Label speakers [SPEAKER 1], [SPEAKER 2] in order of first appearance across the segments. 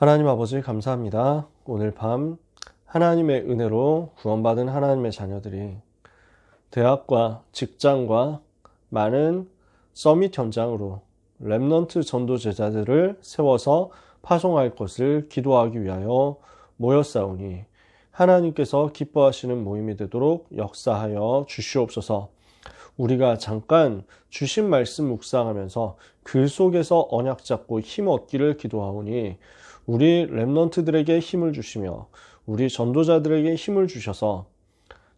[SPEAKER 1] 하나님 아버지 감사합니다. 오늘 밤 하나님의 은혜로 구원받은 하나님의 자녀들이 대학과 직장과 많은 서밋 현장으로 랩넌트 전도 제자들을 세워서 파송할 것을 기도하기 위하여 모였사오니 하나님께서 기뻐하시는 모임이 되도록 역사하여 주시옵소서. 우리가 잠깐 주신 말씀 묵상하면서 그 속에서 언약 잡고 힘 얻기를 기도하오니 우리 랩넌트들에게 힘을 주시며 우리 전도자들에게 힘을 주셔서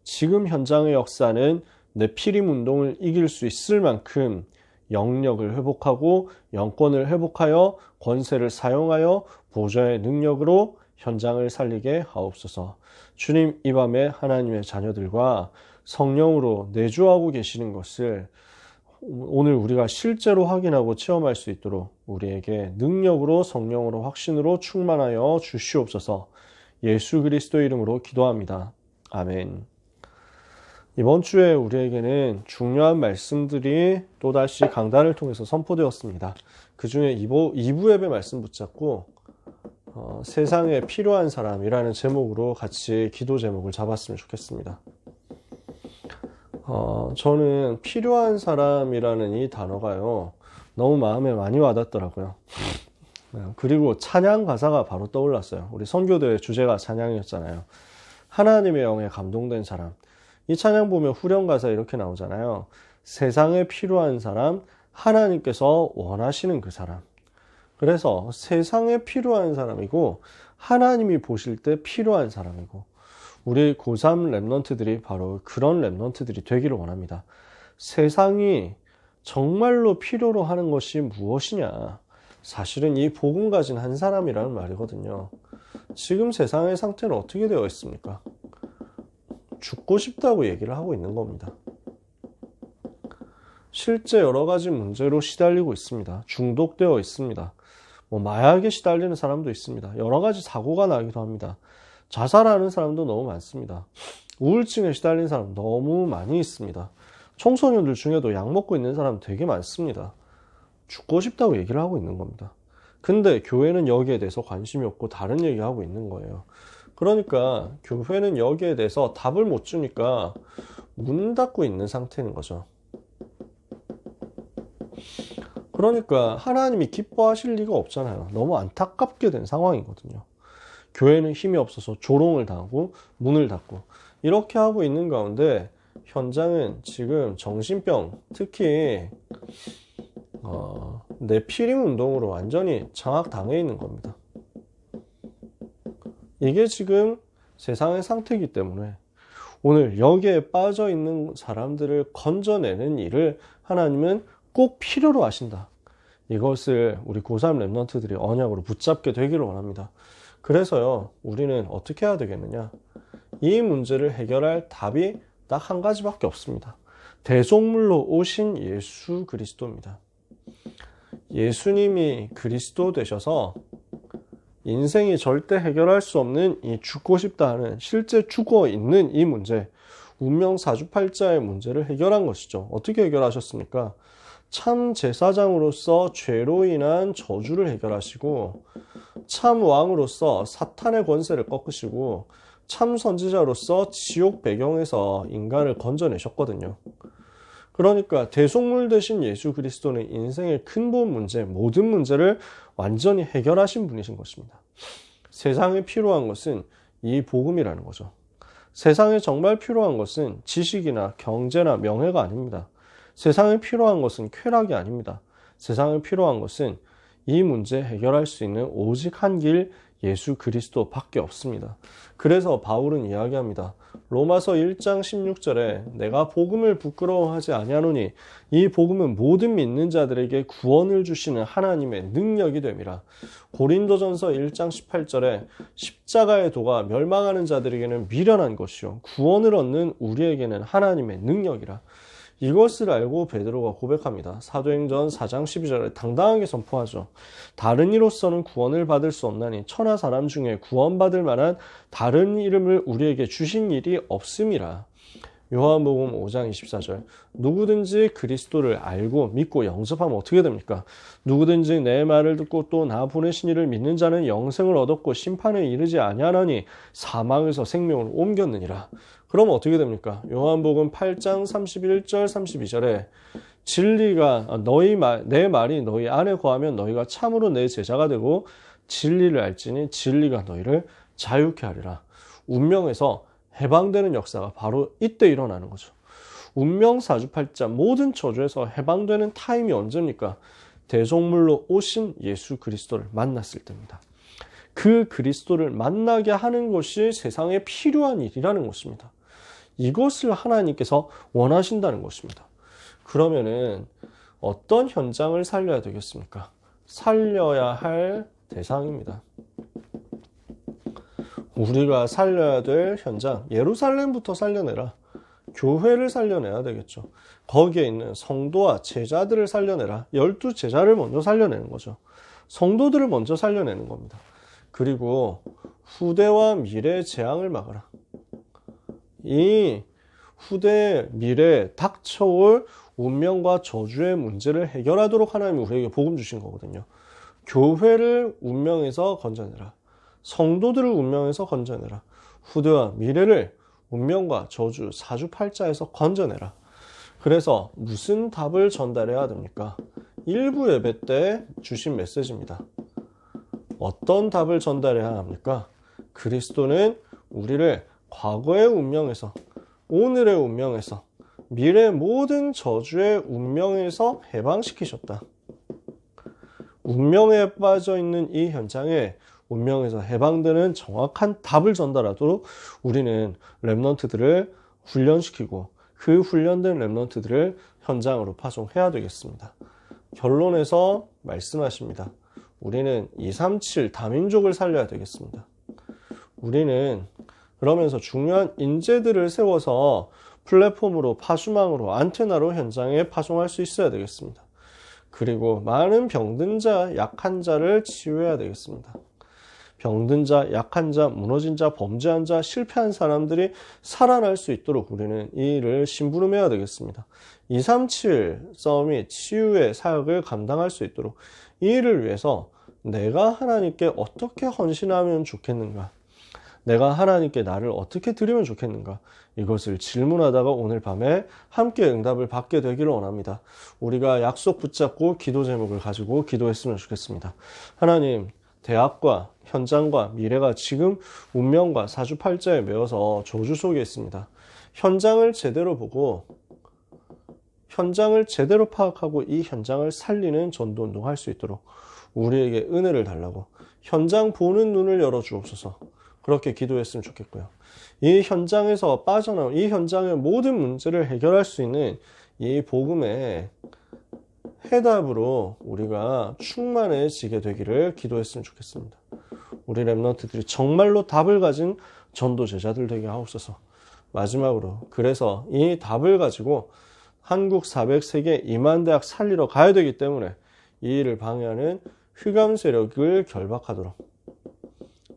[SPEAKER 1] 지금 현장의 역사는 내 피림 운동을 이길 수 있을 만큼 영력을 회복하고 영권을 회복하여 권세를 사용하여 보좌의 능력으로 현장을 살리게 하옵소서. 주님 이 밤에 하나님의 자녀들과 성령으로 내주하고 계시는 것을 오늘 우리가 실제로 확인하고 체험할 수 있도록 우리에게 능력으로 성령으로 확신으로 충만하여 주시옵소서 예수 그리스도 이름으로 기도합니다. 아멘. 이번 주에 우리에게는 중요한 말씀들이 또다시 강단을 통해서 선포되었습니다. 그 중에 2부, 2부 예배 말씀 붙잡고 어, 세상에 필요한 사람이라는 제목으로 같이 기도 제목을 잡았으면 좋겠습니다. 어, 저는 필요한 사람이라는 이 단어가요, 너무 마음에 많이 와닿더라고요. 네, 그리고 찬양 가사가 바로 떠올랐어요. 우리 선교대회 주제가 찬양이었잖아요. 하나님의 영에 감동된 사람. 이 찬양 보면 후렴 가사 이렇게 나오잖아요. 세상에 필요한 사람, 하나님께서 원하시는 그 사람. 그래서 세상에 필요한 사람이고, 하나님이 보실 때 필요한 사람이고, 우리 고3 랩런트들이 바로 그런 랩런트들이 되기를 원합니다. 세상이 정말로 필요로 하는 것이 무엇이냐? 사실은 이 복음 가진 한 사람이라는 말이거든요. 지금 세상의 상태는 어떻게 되어 있습니까? 죽고 싶다고 얘기를 하고 있는 겁니다. 실제 여러 가지 문제로 시달리고 있습니다. 중독되어 있습니다. 뭐 마약에 시달리는 사람도 있습니다. 여러 가지 사고가 나기도 합니다. 자살하는 사람도 너무 많습니다. 우울증에 시달린 사람 너무 많이 있습니다. 청소년들 중에도 약 먹고 있는 사람 되게 많습니다. 죽고 싶다고 얘기를 하고 있는 겁니다. 근데 교회는 여기에 대해서 관심이 없고 다른 얘기하고 있는 거예요. 그러니까 교회는 여기에 대해서 답을 못 주니까 문 닫고 있는 상태인 거죠. 그러니까 하나님이 기뻐하실 리가 없잖아요. 너무 안타깝게 된 상황이거든요. 교회는 힘이 없어서 조롱을 당하고 문을 닫고 이렇게 하고 있는 가운데 현장은 지금 정신병 특히 어, 내피림 운동으로 완전히 장악당해 있는 겁니다. 이게 지금 세상의 상태이기 때문에 오늘 여기에 빠져 있는 사람들을 건져내는 일을 하나님은 꼭 필요로 하신다. 이것을 우리 고3 랩런트들이 언약으로 붙잡게 되기를 원합니다. 그래서요, 우리는 어떻게 해야 되겠느냐? 이 문제를 해결할 답이 딱 한 가지밖에 없습니다. 대속물로 오신 예수 그리스도입니다. 예수님이 그리스도 되셔서 인생이 절대 해결할 수 없는 이 죽고 싶다 하는 실제 죽어 있는 이 문제, 운명 사주팔자의 문제를 해결한 것이죠. 어떻게 해결하셨습니까? 참 제사장으로서 죄로 인한 저주를 해결하시고 참 왕으로서 사탄의 권세를 꺾으시고 참 선지자로서 지옥 배경에서 인간을 건져내셨거든요. 그러니까 대속물 대신 예수 그리스도는 인생의 근본 문제, 모든 문제를 완전히 해결하신 분이신 것입니다. 세상에 필요한 것은 이 복음이라는 거죠. 세상에 정말 필요한 것은 지식이나 경제나 명예가 아닙니다. 세상에 필요한 것은 쾌락이 아닙니다. 세상에 필요한 것은 이 문제 해결할 수 있는 오직 한 길 예수 그리스도 밖에 없습니다. 그래서 바울은 이야기합니다. 로마서 1장 16절에 내가 복음을 부끄러워하지 아니하노니 이 복음은 모든 믿는 자들에게 구원을 주시는 하나님의 능력이 됨이라. 고린도전서 1장 18절에 십자가의 도가 멸망하는 자들에게는 미련한 것이요 구원을 얻는 우리에게는 하나님의 능력이라. 이것을 알고 베드로가 고백합니다. 사도행전 4장 12절에 당당하게 선포하죠. 다른 이로서는 구원을 받을 수 없나니 천하 사람 중에 구원받을 만한 다른 이름을 우리에게 주신 일이 없음이라. 요한복음 5장 24절. 누구든지 그리스도를 알고 믿고 영접하면 어떻게 됩니까? 누구든지 내 말을 듣고 또 나 보내신 이를 믿는 자는 영생을 얻었고 심판에 이르지 아니하나니 사망에서 생명을 옮겼느니라. 그럼 어떻게 됩니까? 요한복음 8장 31절 32절에 진리가 너희 말, 내 말이 너희 안에 거하면 너희가 참으로 내 제자가 되고 진리를 알지니 진리가 너희를 자유케 하리라. 운명에서 해방되는 역사가 바로 이때 일어나는 거죠. 운명 사주팔자 모든 저주에서 해방되는 타임이 언제입니까? 대속물로 오신 예수 그리스도를 만났을 때입니다. 그 그리스도를 만나게 하는 것이 세상에 필요한 일이라는 것입니다. 이것을 하나님께서 원하신다는 것입니다. 그러면은 어떤 현장을 살려야 되겠습니까? 살려야 할 대상입니다. 우리가 살려야 될 현장, 예루살렘부터 살려내라. 교회를 살려내야 되겠죠. 거기에 있는 성도와 제자들을 살려내라. 열두 제자를 먼저 살려내는 거죠. 성도들을 먼저 살려내는 겁니다. 그리고 후대와 미래의 재앙을 막아라. 이 후대 미래 닥쳐올 운명과 저주의 문제를 해결하도록 하나님이 우리에게 복음 주신 거거든요. 교회를 운명에서 건져내라. 성도들을 운명에서 건져내라. 후대와 미래를 운명과 저주, 사주팔자에서 건져내라. 그래서 무슨 답을 전달해야 됩니까? 일부 예배 때 주신 메시지입니다. 어떤 답을 전달해야 합니까? 그리스도는 우리를 과거의 운명에서, 오늘의 운명에서, 미래 모든 저주의 운명에서 해방시키셨다. 운명에 빠져 있는 이 현장에 운명에서 해방되는 정확한 답을 전달하도록 우리는 랩런트들을 훈련시키고 그 훈련된 랩런트들을 현장으로 파송해야 되겠습니다. 결론에서 말씀하십니다. 우리는 237 다민족을 살려야 되겠습니다. 우리는 그러면서 중요한 인재들을 세워서 플랫폼으로 파수망으로 안테나로 현장에 파송할 수 있어야 되겠습니다. 그리고 많은 병든 자, 약한 자를 치유해야 되겠습니다. 병든 자, 약한 자, 무너진 자, 범죄한 자, 실패한 사람들이 살아날 수 있도록 우리는 이 일을 심부름해야 되겠습니다. 237 싸움이 치유의 사역을 감당할 수 있도록 이 일을 위해서 내가 하나님께 어떻게 헌신하면 좋겠는가? 내가 하나님께 나를 어떻게 드리면 좋겠는가? 이것을 질문하다가 오늘 밤에 함께 응답을 받게 되기를 원합니다. 우리가 약속 붙잡고 기도 제목을 가지고 기도했으면 좋겠습니다. 하나님, 대학과 현장과 미래가 지금 운명과 사주팔자에 매어서 저주 속에 있습니다. 현장을 제대로 보고 현장을 제대로 파악하고 이 현장을 살리는 전도 운동 할 수 있도록 우리에게 은혜를 달라고 현장 보는 눈을 열어 주옵소서. 그렇게 기도했으면 좋겠고요. 이 현장에서 빠져나온 이 현장의 모든 문제를 해결할 수 있는 이 복음의 해답으로 우리가 충만해지게 되기를 기도했으면 좋겠습니다. 우리 랩런트들이 정말로 답을 가진 전도 제자들 되게 하옵소서. 마지막으로 그래서 이 답을 가지고 한국 400세계 2만 대학 살리러 가야 되기 때문에 이 일을 방해하는 흑암 세력을 결박하도록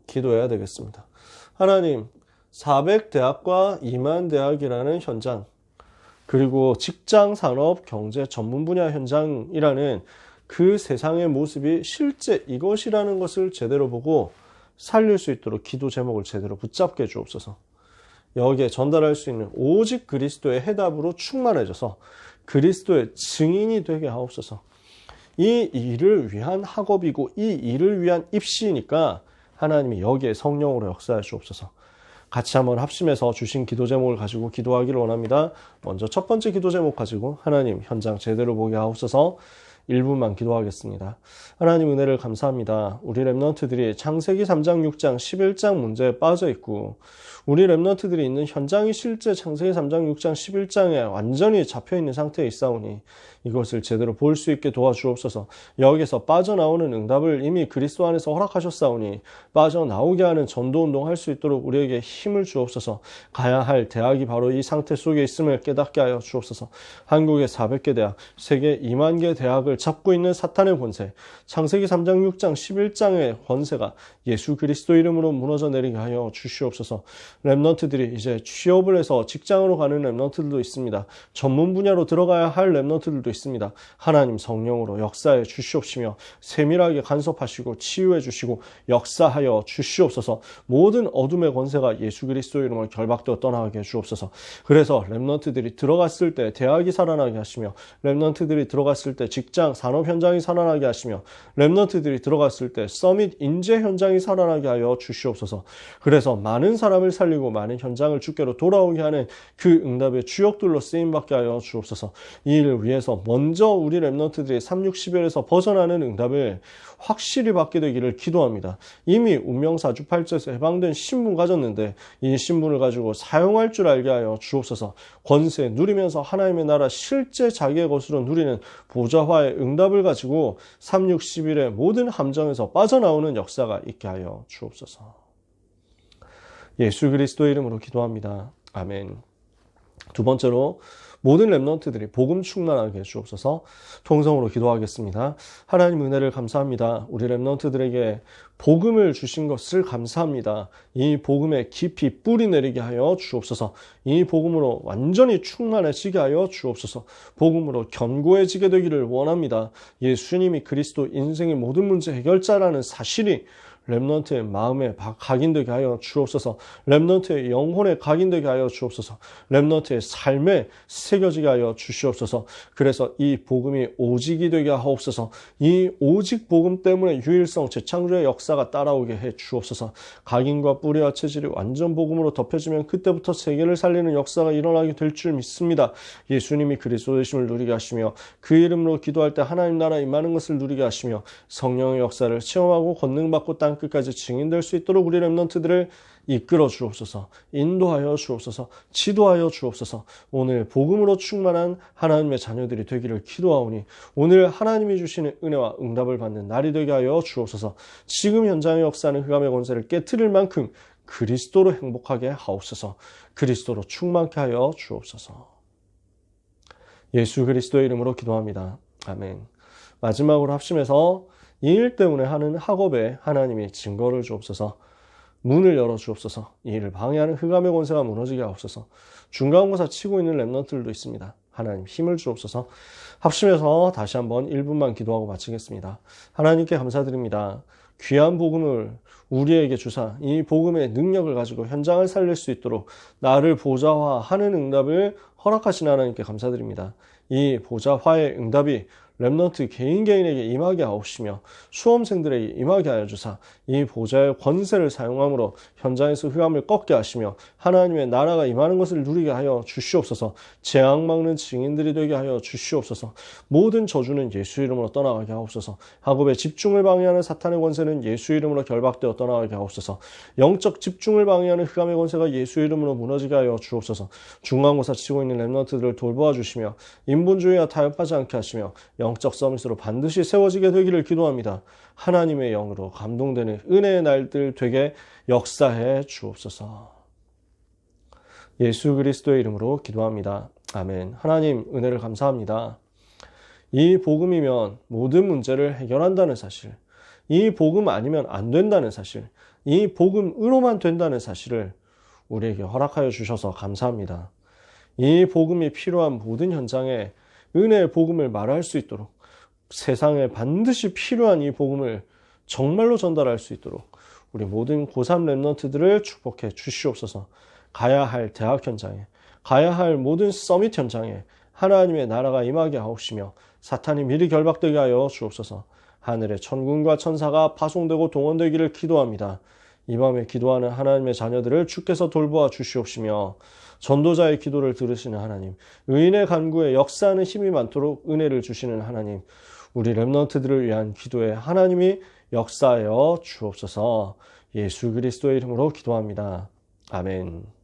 [SPEAKER 1] 기도해야 되겠습니다. 하나님, 400 대학과 2만 대학이라는 현장, 그리고 직장, 산업, 경제, 전문 분야 현장이라는 그 세상의 모습이 실제 이것이라는 것을 제대로 보고 살릴 수 있도록 기도 제목을 제대로 붙잡게 주옵소서. 여기에 전달할 수 있는 오직 그리스도의 해답으로 충만해져서 그리스도의 증인이 되게 하옵소서. 이 일을 위한 학업이고 이 일을 위한 입시니까 하나님이 여기에 성령으로 역사할 수 없어서 같이 한번 합심해서 주신 기도 제목을 가지고 기도하기를 원합니다. 먼저 첫 번째 기도 제목 가지고 하나님 현장 제대로 보게 하옵소서 1분만 기도하겠습니다. 하나님 은혜를 감사합니다. 우리 랩런트들이 창세기 3장, 6장, 11장 문제에 빠져 있고 우리 랩런트들이 있는 현장이 실제 창세기 3장, 6장, 11장에 완전히 잡혀 있는 상태에 있사오니 이것을 제대로 볼 수 있게 도와주옵소서. 여기서 빠져나오는 응답을 이미 그리스도 안에서 허락하셨사오니 빠져나오게 하는 전도 운동 할 수 있도록 우리에게 힘을 주옵소서. 가야 할 대학이 바로 이 상태 속에 있음을 깨닫게 하여 주옵소서. 한국의 400개 대학, 세계 2만 개 대학을 잡고 있는 사탄의 권세, 창세기 3장, 6장, 11장의 권세가 예수 그리스도 이름으로 무너져 내리게 하여 주시옵소서. 랩넌트들이 이제 취업을 해서 직장으로 가는 랩넌트들도 있습니다. 전문 분야로 들어가야 할 랩넌트들도 있습니다. 하나님 성령으로 역사해 주시옵시며 세밀하게 간섭하시고 치유해 주시고 역사하여 주시옵소서. 모든 어둠의 권세가 예수 그리스도 이름으로 결박되어 떠나게 주옵소서. 그래서 랩넌트들이 들어갔을 때 대학이 살아나게 하시며 랩넌트들이 들어갔을 때 직장 산업 현장이 살아나게 하시며 랩넌트들이 들어갔을 때 서밋 인재 현장이 살아나게 하여 주시옵소서. 그래서 많은 사람을 살리 고 많은 현장을 주께로 돌아오게 하는 그 응답의 주역들로 쓰임 받게 하여 주옵소서. 이 일을 위해서 먼저 우리 랩넌트들이 3, 60일에서 벗어나는 응답을 확실히 받게 되기를 기도합니다. 이미 운명사주 8절에서 해방된 신분 가졌는데 이 신분을 가지고 사용할 줄 알게 하여 주옵소서. 권세 누리면서 하나님의 나라 실제 자기의 것으로 누리는 보좌화의 응답을 가지고 3, 60일의 모든 함정에서 빠져나오는 역사가 있게 하여 주옵소서. 예수 그리스도의 이름으로 기도합니다. 아멘. 두 번째로 모든 랩런트들이 복음 충만하게 해주옵소서 통성으로 기도하겠습니다. 하나님 은혜를 감사합니다. 우리 랩런트들에게 복음을 주신 것을 감사합니다. 이 복음에 깊이 뿌리 내리게 하여 주옵소서. 이 복음으로 완전히 충만해지게 하여 주옵소서. 복음으로 견고해지게 되기를 원합니다. 예수님이 그리스도 인생의 모든 문제 해결자라는 사실이 랩넌트의 마음에 각인되게 하여 주옵소서. 랩넌트의 영혼에 각인되게 하여 주옵소서. 랩넌트의 삶에 새겨지게 하여 주시옵소서. 그래서 이 복음이 오직이 되게 하옵소서. 이 오직 복음 때문에 유일성 재창조의 역사가 따라오게 해 주옵소서. 각인과 뿌리와 체질이 완전 복음으로 덮여지면 그때부터 세계를 살리는 역사가 일어나게 될 줄 믿습니다. 예수님이 그리스도 되심을 누리게 하시며 그 이름으로 기도할 때 하나님 나라 임하는 것을 누리게 하시며 성령의 역사를 체험하고 권능받고 땅 끝까지 증인될 수 있도록 우리 랩런트들을 이끌어 주옵소서, 인도하여 주옵소서, 지도하여 주옵소서, 오늘 복음으로 충만한 하나님의 자녀들이 되기를 기도하오니, 오늘 하나님이 주시는 은혜와 응답을 받는 날이 되게 하여 주옵소서, 지금 현장의 역사는 흑암의 권세를 깨뜨릴 만큼 그리스도로 행복하게 하옵소서, 그리스도로 충만케 하여 주옵소서. 예수 그리스도의 이름으로 기도합니다. 아멘. 마지막으로 합심해서 이 일 때문에 하는 학업에 하나님이 증거를 주옵소서. 문을 열어 주옵소서. 이 일을 방해하는 흑암의 권세가 무너지게 하옵소서. 중간고사 치고 있는 랩런트들도 있습니다. 하나님 힘을 주옵소서. 합심해서 다시 한번 1분만 기도하고 마치겠습니다. 하나님께 감사드립니다. 귀한 복음을 우리에게 주사 이 복음의 능력을 가지고 현장을 살릴 수 있도록 나를 보좌화하는 응답을 허락하신 하나님께 감사드립니다. 이 보좌화의 응답이 랩넌트 개인 개인에게 임하게 하옵시며 수험생들에게 임하게 하여 주사 이 보좌의 권세를 사용함으로 현장에서 흑암을 꺾게 하시며 하나님의 나라가 임하는 것을 누리게 하여 주시옵소서. 재앙 막는 증인들이 되게 하여 주시옵소서. 모든 저주는 예수 이름으로 떠나가게 하옵소서. 학업의 집중을 방해하는 사탄의 권세는 예수 이름으로 결박되어 떠나가게 하옵소서. 영적 집중을 방해하는 흑암의 권세가 예수 이름으로 무너지게 하여 주옵소서. 중간고사 치고 있는 랩넌트들을 돌보아 주시며 인본주의와 타협하지 않게 하시며 영적 서밋으로 반드시 세워지게 되기를 기도합니다. 하나님의 영으로 감동되는 은혜의 날들 되게 역사해 주옵소서. 예수 그리스도의 이름으로 기도합니다. 아멘. 하나님 은혜를 감사합니다. 이 복음이면 모든 문제를 해결한다는 사실, 이 복음 아니면 안 된다는 사실, 이 복음으로만 된다는 사실을 우리에게 허락하여 주셔서 감사합니다. 이 복음이 필요한 모든 현장에 은혜의 복음을 말할 수 있도록 세상에 반드시 필요한 이 복음을 정말로 전달할 수 있도록 우리 모든 고3 랩런트들을 축복해 주시옵소서 가야 할 대학 현장에 가야 할 모든 서밋 현장에 하나님의 나라가 임하게 하옵시며 사탄이 미리 결박되게 하여 주옵소서 하늘의 천군과 천사가 파송되고 동원되기를 기도합니다. 이 밤에 기도하는 하나님의 자녀들을 주께서 돌보아 주시옵시며 전도자의 기도를 들으시는 하나님, 의인의 간구에 역사하는 힘이 많도록 은혜를 주시는 하나님, 우리 랩런트들을 위한 기도에 하나님이 역사하여 주옵소서 예수 그리스도의 이름으로 기도합니다. 아멘.